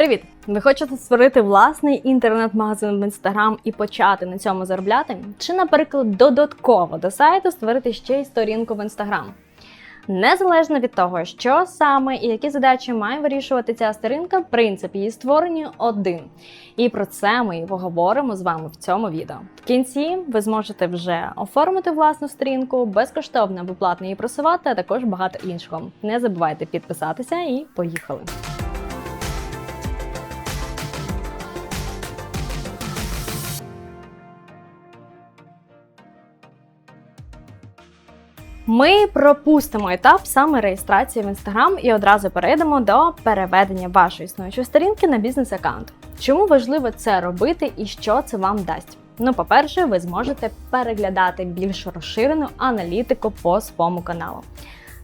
Привіт! Ви хочете створити власний інтернет-магазин в інстаграм і почати на цьому заробляти? Чи, наприклад, додатково до сайту створити ще й сторінку в інстаграм? Незалежно від того, що саме і які задачі має вирішувати ця сторінка, принцип її створення один. І про це ми і поговоримо з вами в цьому відео. В кінці ви зможете вже оформити власну сторінку, безкоштовно або платно її просувати, а також багато іншого. Не забувайте підписатися і поїхали! Ми пропустимо етап саме реєстрації в Instagram і одразу перейдемо до переведення вашої існуючої сторінки на бізнес-аккаунт. Чому важливо це робити і що це вам дасть? Ну, по-перше, ви зможете переглядати більш розширену аналітику по своєму каналу,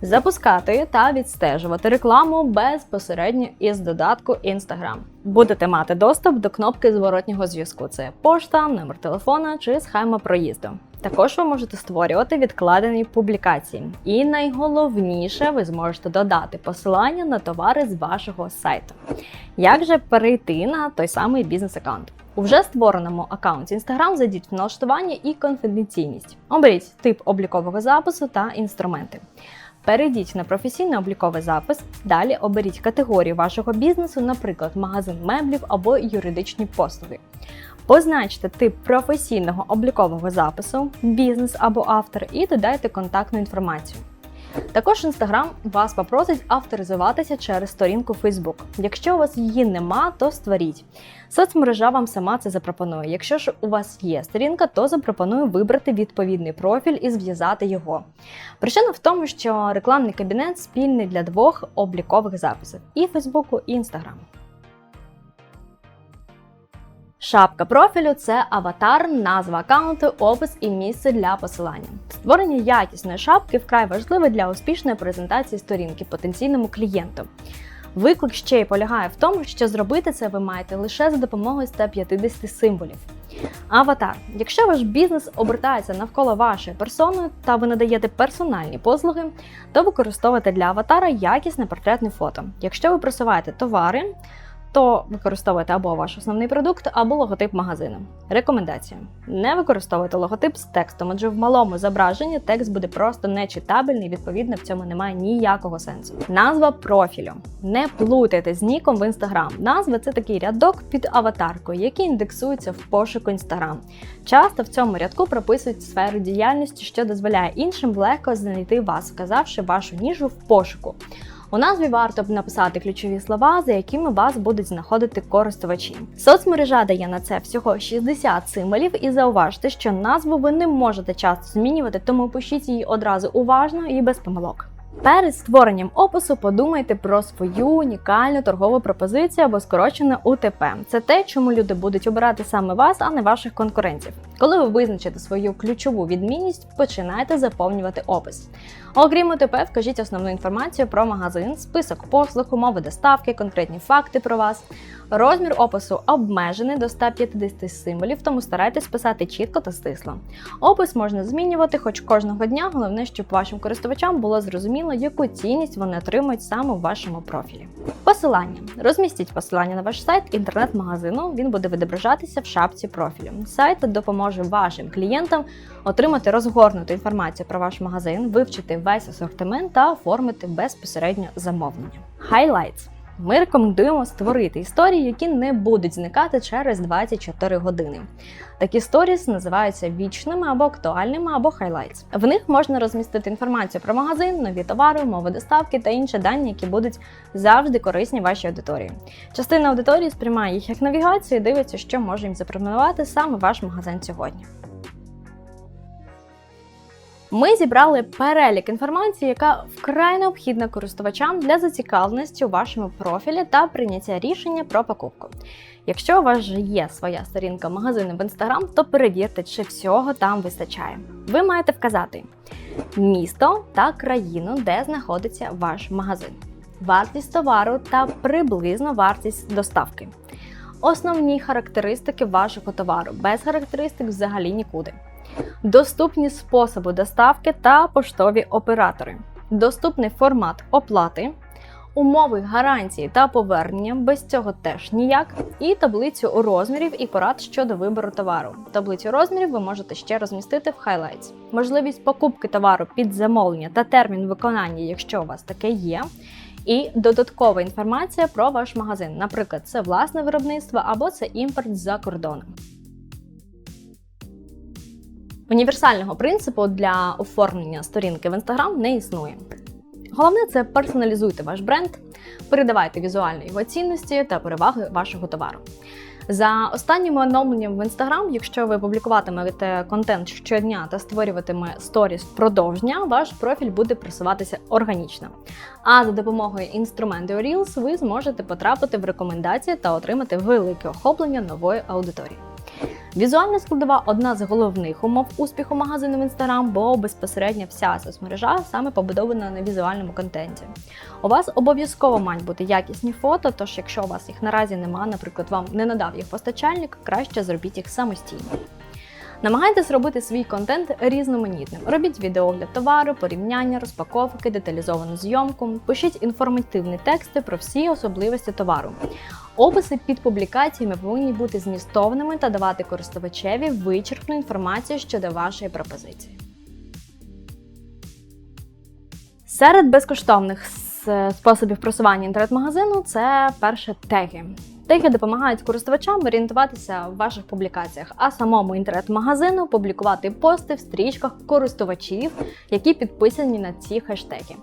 запускати та відстежувати рекламу безпосередньо із додатку Instagram. Будете мати доступ до кнопки зворотнього зв'язку: це пошта, номер телефона чи схема проїзду. Також ви можете створювати відкладені публікації. І найголовніше, ви зможете додати посилання на товари з вашого сайту. Як же перейти на той самий бізнес-аккаунт? У вже створеному аккаунті Instagram зайдіть в налаштування і конфіденційність. Оберіть тип облікового запису та інструменти. Перейдіть на професійний обліковий запис. Далі оберіть категорію вашого бізнесу, наприклад, магазин меблів або юридичні послуги. Позначте тип професійного облікового запису, бізнес або автор, і додайте контактну інформацію. Також Instagram вас попросить авторизуватися через сторінку Facebook. Якщо у вас її нема, то створіть. Соцмережа вам сама це запропонує. Якщо ж у вас є сторінка, то запропоную вибрати відповідний профіль і зв'язати його. Причина в тому, що рекламний кабінет спільний для двох облікових записів і Фейсбуку, і Instagram. Шапка профілю це аватар, назва аккаунту, опис і місце для посилання. Створення якісної шапки вкрай важливе для успішної презентації сторінки потенційному клієнту. Виклик ще й полягає в тому, що зробити це ви маєте лише за допомогою 150 символів. Аватар. Якщо ваш бізнес обертається навколо вашої персони та ви надаєте персональні послуги, то використовуйте для аватара якісне портретне фото. Якщо ви просуваєте товари, то використовуйте або ваш основний продукт, або логотип магазину. Рекомендація: не використовуйте логотип з текстом, адже в малому зображенні текст буде просто нечитабельний, відповідно, в цьому немає ніякого сенсу. Назва профілю. Не плутайте з ніком в Instagram. Назва це такий рядок під аватаркою, який індексується в пошуку Instagram. Часто в цьому рядку прописують сферу діяльності, що дозволяє іншим легко знайти вас, вказавши вашу ніжу в пошуку. У назві варто б написати ключові слова, за якими вас будуть знаходити користувачі. Соцмережа дає на це всього 60 символів, і зауважте, що назву ви не можете часто змінювати, тому пишіть її одразу уважно і без помилок. Перед створенням опису подумайте про свою унікальну торгову пропозицію або скорочене УТП. Це те, чому люди будуть обирати саме вас, а не ваших конкурентів. Коли ви визначите свою ключову відмінність, починайте заповнювати опис. Окрім УТП, вкажіть основну інформацію про магазин, список послуг, умови доставки, конкретні факти про вас. Розмір опису обмежений до 150 символів, тому старайтесь писати чітко та стисло. Опис можна змінювати хоч кожного дня, головне, щоб вашим користувачам було зрозуміло, яку цінність вони отримують саме в вашому профілі. Посилання. Розмістіть посилання на ваш сайт інтернет-магазину, він буде відображатися в шапці профілю. Сайт допоможе вашим клієнтам отримати розгорнуту інформацію про ваш магазин, вивчити весь асортимент та оформити безпосередньо замовлення. Highlights. Ми рекомендуємо створити історії, які не будуть зникати через 24 години. Такі сторіс називаються вічними або актуальними, або хайлайтс. В них можна розмістити інформацію про магазин, нові товари, умови доставки та інші дані, які будуть завжди корисні вашій аудиторії. Частина аудиторії сприймає їх як навігацію і дивиться, що може їм запропонувати саме ваш магазин сьогодні. Ми зібрали перелік інформації, яка вкрай необхідна користувачам для зацікавленості у вашому профілі та прийняття рішення про покупку. Якщо у вас вже є своя сторінка магазину в Instagram, то перевірте, чи всього там вистачає. Ви маєте вказати місто та країну, де знаходиться ваш магазин, вартість товару та приблизно вартість доставки. Основні характеристики вашого товару без характеристик взагалі нікуди доступні способи доставки та поштові оператори, доступний формат оплати, умови гарантії та повернення, без цього теж ніяк. І таблицю розмірів і порад щодо вибору товару. Таблицю розмірів ви можете ще розмістити в Highlights. Можливість покупки товару під замовлення та термін виконання, якщо у вас таке є. І додаткова інформація про ваш магазин. Наприклад, це власне виробництво або це імпорт з-за кордону. Універсального принципу для оформлення сторінки в Instagram не існує. Головне це персоналізуйте ваш бренд, передавайте візуальні його цінності та переваги вашого товару. За останніми оновленнями в Instagram, якщо ви публікуватимете контент щодня та створюватиме сторіс впродовж дня, ваш профіль буде просуватися органічно. А за допомогою інструменту Reels ви зможете потрапити в рекомендації та отримати велике охоплення нової аудиторії. Візуальна складова одна з головних умов успіху магазину в Instagram, бо безпосередньо вся соцмережа саме побудована на візуальному контенті. У вас обов'язково мають бути якісні фото, тож якщо у вас їх наразі немає, наприклад, вам не надав їх постачальник, краще зробіть їх самостійно. Намагайтесь робити свій контент різноманітним. Робіть відеогляд товару, порівняння, розпаковки, деталізовану зйомку, пишіть інформативні тексти про всі особливості товару. Описи під публікаціями повинні бути змістовними та давати користувачеві вичерпну інформацію щодо вашої пропозиції. Серед безкоштовних способів просування інтернет-магазину це перше теги. Теги допомагають користувачам орієнтуватися в ваших публікаціях, а самому інтернет-магазину публікувати пости в стрічках користувачів, які підписані на ці хештеги.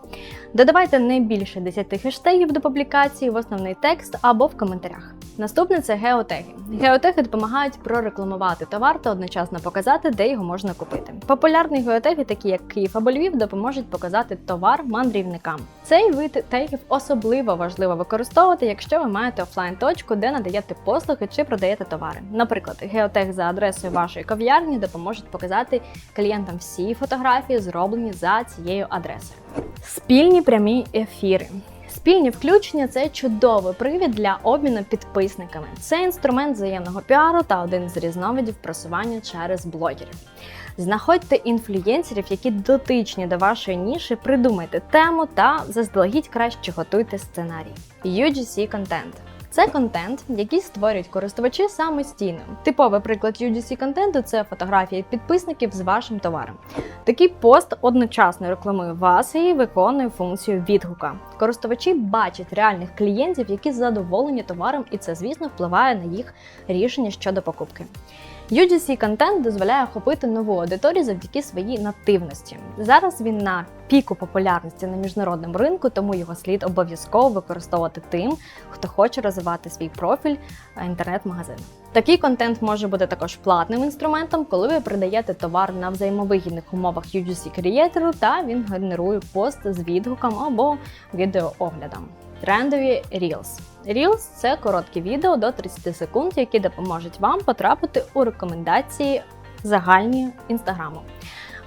Додавайте не більше 10 хештегів до публікації в основний текст або в коментарях. Наступне це геотеги. Геотеги допомагають прорекламувати товар та одночасно показати, де його можна купити. Популярні геотеги, такі як Київ або Львів, допоможуть показати товар мандрівникам. Цей вид тегів особливо важливо використовувати, якщо ви маєте офлайн-точку, де надаєте послуги чи продаєте товари. Наприклад, геотег за адресою вашої кав'ярні допоможуть показати клієнтам всі фотографії, зроблені за цією адресою. Спільні прямі ефіри. Спільні включення це чудовий привід для обміну підписниками. Це інструмент взаємного піару та один з різновидів просування через блогерів. Знаходьте інфлюєнсерів, які дотичні до вашої ніші, придумайте тему та заздалегідь краще готуйте сценарій. UGC контент. Це контент, який створюють користувачі самостійно. Типовий приклад UGC контенту це фотографії підписників з вашим товаром. Такий пост одночасно рекламує вас і виконує функцію відгука. Користувачі бачать реальних клієнтів, які задоволені товаром, і це, звісно, впливає на їх рішення щодо покупки. UGC контент дозволяє охопити нову аудиторію завдяки своїй нативності. Зараз він на піку популярності на міжнародному ринку, тому його слід обов'язково використовувати тим, хто хоче розвивати свій профіль інтернет-магазину. Такий контент може бути також платним інструментом, коли ви продаєте товар на взаємовигідних умовах UGC креатору та він генерує пост з відгуком або відеооглядом. Трендові Reels. Reels – це короткі відео до 30 секунд, які допоможуть вам потрапити у рекомендації загальні інстаграму.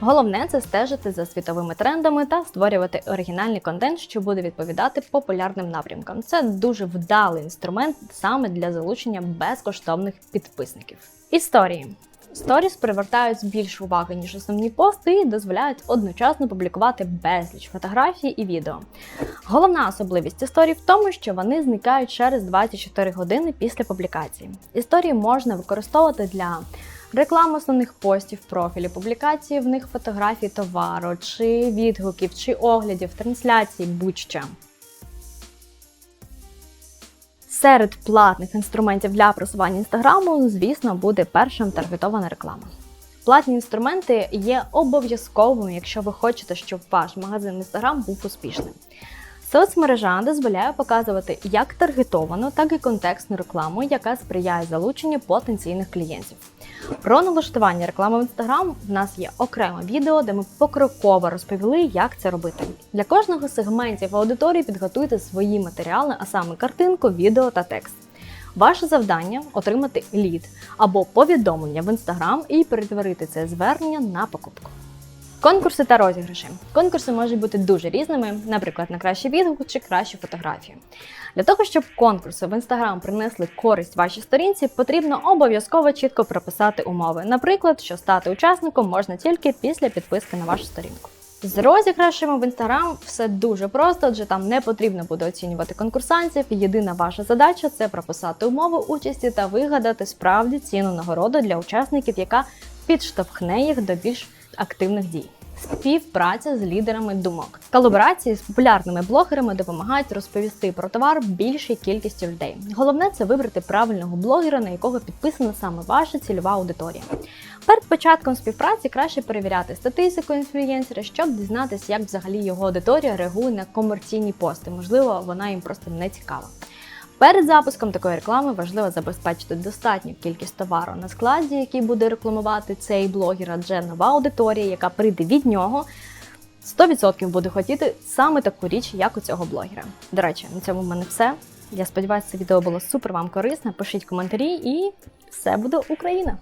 Головне це стежити за світовими трендами та створювати оригінальний контент, що буде відповідати популярним напрямкам. Це дуже вдалий інструмент саме для залучення безкоштовних підписників. Історії. Сторіс привертають більше уваги, ніж основні пости, і дозволяють одночасно публікувати безліч фотографій і відео. Головна особливість історій в тому, що вони зникають через 24 години після публікації. Історії можна використовувати для реклами основних постів, профілі, публікації в них фотографій товару, чи відгуків, чи оглядів, трансляцій, будь-що. Серед платних інструментів для просування інстаграму, звісно, буде першим таргетована реклама. Платні інструменти є обов'язковими, якщо ви хочете, щоб ваш магазин Інстаграм був успішним. Соцмережа дозволяє показувати як таргетовану, так і контекстну рекламу, яка сприяє залученню потенційних клієнтів. Про налаштування реклами в Instagram в нас є окреме відео, де ми покроково розповіли, як це робити. Для кожного з сегментів аудиторії підготуйте свої матеріали, а саме картинку, відео та текст. Ваше завдання отримати лід або повідомлення в Instagram і перетворити це звернення на покупку. Конкурси та розіграші. Конкурси можуть бути дуже різними, наприклад, на кращий відгук чи кращу фотографію. Для того, щоб конкурси в Instagram принесли користь вашій сторінці, потрібно обов'язково чітко прописати умови. Наприклад, що стати учасником можна тільки після підписки на вашу сторінку. З розіграшами в інстаграм все дуже просто, адже там не потрібно буде оцінювати конкурсантів. Єдина ваша задача це прописати умови участі та вигадати справді цінну нагороду для учасників, яка підштовхне їх до більш активних дій. Співпраця з лідерами думок. Колаборації з популярними блогерами допомагають розповісти про товар більшій кількості людей. Головне це вибрати правильного блогера, на якого підписана саме ваша цільова аудиторія. Перед початком співпраці краще перевіряти статистику інфлюєнсера, щоб дізнатися, як взагалі його аудиторія реагує на комерційні пости. Можливо, вона їм просто не цікава. Перед запуском такої реклами важливо забезпечити достатню кількість товару на складі, який буде рекламувати цей блогер, адже нова аудиторія, яка прийде від нього, 100% буде хотіти саме таку річ, як у цього блогера. До речі, на цьому в мене все. Я сподіваюся, це відео було супер вам корисне. Пишіть коментарі і все буде Україна!